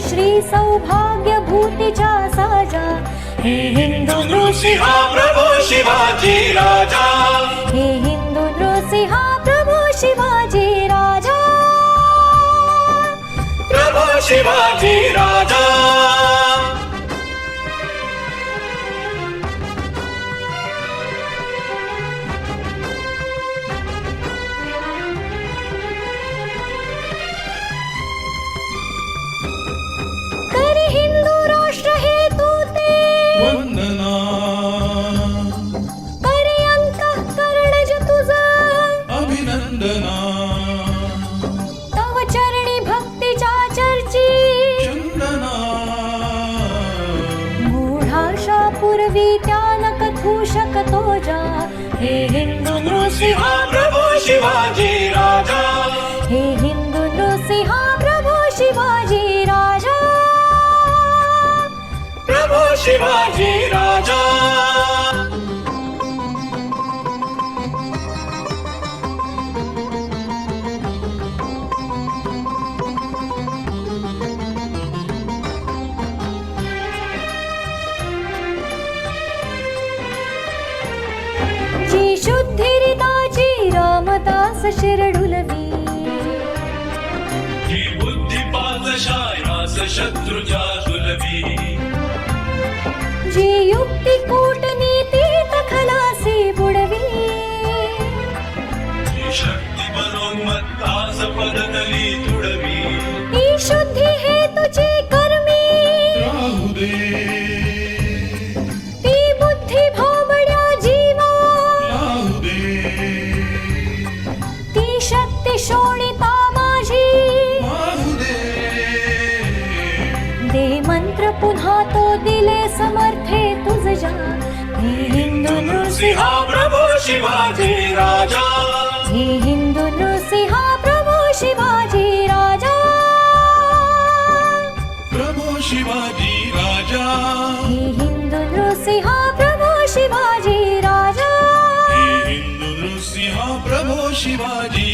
सौभाग्यभूतीच्या साजा। हे हिंदू नृसिंहा प्रभू शिवाजी राजा। हे हिंदू नृसिंहा प्रभू शिवाजी राजा। प्रभू शिवाजी राजा वंदना. करे अंतःकरणज तुझं. अभिनंदना. तव चरणी भक्तीच्या चर्ची. चंदना. मूढाशा पूर्वी त्यान कथू शकतो जा. हे हिंदू नृसिंहा प्रभू शिवाजी. शिवाजी राजा. जी शुद्धिरिताची रामदास शिरडुलवी ही बुद्धी शत्रुजा सुलभी जी युक्ती ते मंत्र पुन्हा तो दिले समर्थे तुझ्या हिंदू नृसिंहा प्रभू शिवाजी राजा. हे हिंदू नृसिंहा प्रभू शिवाजी राजा. प्रभू शिवाजी राजा. हे हिंदू नृसिंहा प्रभू शिवाजी राजा. हिंदू नृसिंहा प्रभू शिवाजी